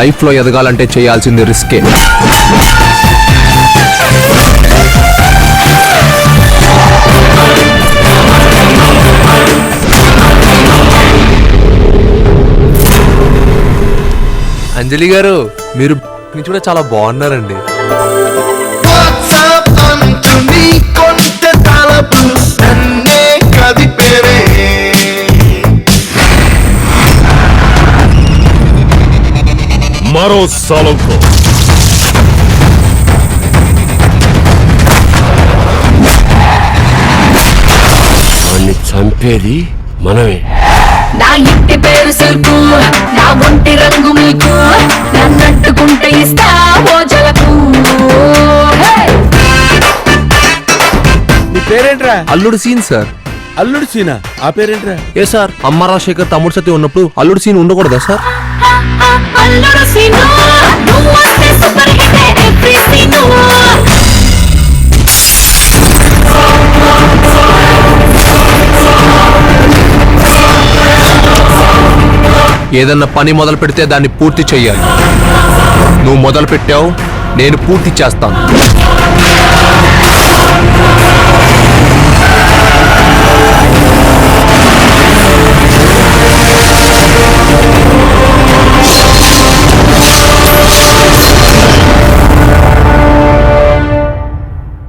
లైఫ్లో ఎదగాలంటే చేయాల్సింది రిస్కే. అంజలి గారు మీరు నుంచి కూడా చాలా బాగున్నారండి. మరో సాలంతో వాణ్ణి చంపేది మనమే. నా ఇంటి పేరు సిల్కు నా ఒంటి రంగు మీకు నన్నట్టుకుంటే ఇస్తా ఓ జలకు. హే! నీ పేరేంట్రా? అల్లుడు సీన్ సార్. అల్లుడు సీనా? ఆ పేరేంట్రా? ఏ సార్ అమ్మ రాజశేఖర్ తమ్ముడు సత్యం ఉన్నప్పుడు అల్లుడు సీన్ ఉండకూడదా సార్? అల్లుడు సీను నువ్వు వస్తే సూపర్ హిట్ ఎవ్రీ సీను. ఏదన్నా పని మొదలు పెడితే దాన్ని పూర్తి చెయ్యాలి. నువ్వు మొదలు పెట్టావు నేను పూర్తి చేస్తాను.